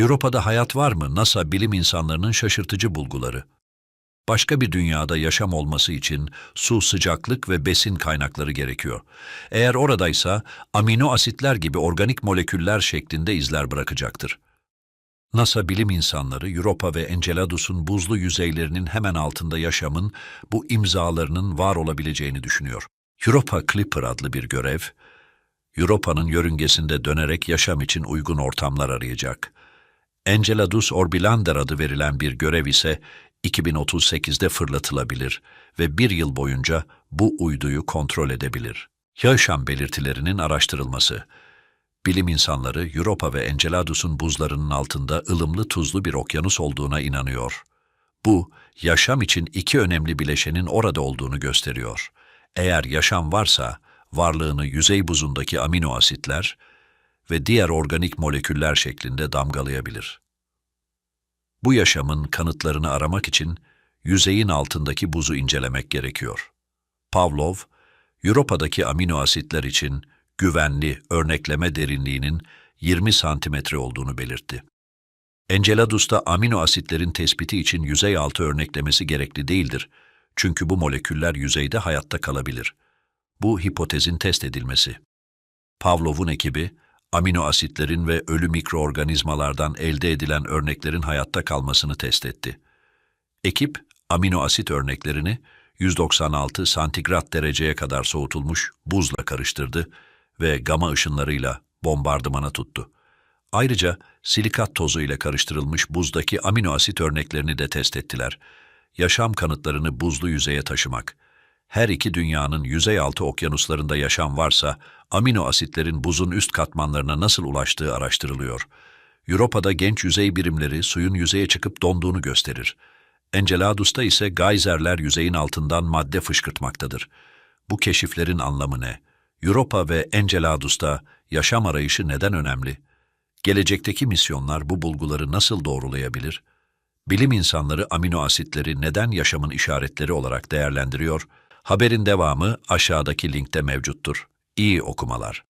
Avrupa'da hayat var mı? NASA bilim insanlarının şaşırtıcı bulguları. Başka bir dünyada yaşam olması için su, sıcaklık ve besin kaynakları gerekiyor. Eğer oradaysa amino asitler gibi organik moleküller şeklinde izler bırakacaktır. NASA bilim insanları Europa ve Enceladus'un buzlu yüzeylerinin hemen altında yaşamın bu imzalarının var olabileceğini düşünüyor. Europa Clipper adlı bir görev, Europa'nın yörüngesinde dönerek yaşam için uygun ortamlar arayacak. Enceladus Orbilander adı verilen bir görev ise 2038'de fırlatılabilir ve bir yıl boyunca bu uyduyu kontrol edebilir. Yaşam belirtilerinin araştırılması Bilim insanları Europa ve Enceladus'un buzlarının altında ılımlı tuzlu bir okyanus olduğuna inanıyor. Bu, yaşam için iki önemli bileşenin orada olduğunu gösteriyor. Eğer yaşam varsa, varlığını yüzey buzundaki amino asitler ve diğer organik moleküller şeklinde damgalayabilir. Bu yaşamın kanıtlarını aramak için yüzeyin altındaki buzu incelemek gerekiyor. Pavlov, Europa'daki amino asitler için güvenli örnekleme derinliğinin 20 santimetre olduğunu belirtti. Enceladus'ta amino asitlerin tespiti için yüzey altı örneklemesi gerekli değildir. Çünkü bu moleküller yüzeyde hayatta kalabilir. Bu hipotezin test edilmesi. Pavlov'un ekibi, amino asitlerin ve ölü mikroorganizmalardan elde edilen örneklerin hayatta kalmasını test etti. Ekip, amino asit örneklerini 196 santigrat dereceye kadar soğutulmuş buzla karıştırdı ve gama ışınlarıyla bombardımana tuttu. Ayrıca silikat tozu ile karıştırılmış buzdaki amino asit örneklerini de test ettiler. Yaşam kanıtlarını buzlu yüzeye taşımak. Her iki dünyanın yüzey altı okyanuslarında yaşam varsa, amino asitlerin buzun üst katmanlarına nasıl ulaştığı araştırılıyor. Europa'da genç yüzey birimleri suyun yüzeye çıkıp donduğunu gösterir. Enceladus'ta ise gayzerler yüzeyin altından madde fışkırtmaktadır. Bu keşiflerin anlamı ne? Europa ve Enceladus'ta yaşam arayışı neden önemli? Gelecekteki misyonlar bu bulguları nasıl doğrulayabilir? Bilim insanları amino asitleri neden yaşamın işaretleri olarak değerlendiriyor? Haberin devamı aşağıdaki linkte mevcuttur. İyi okumalar.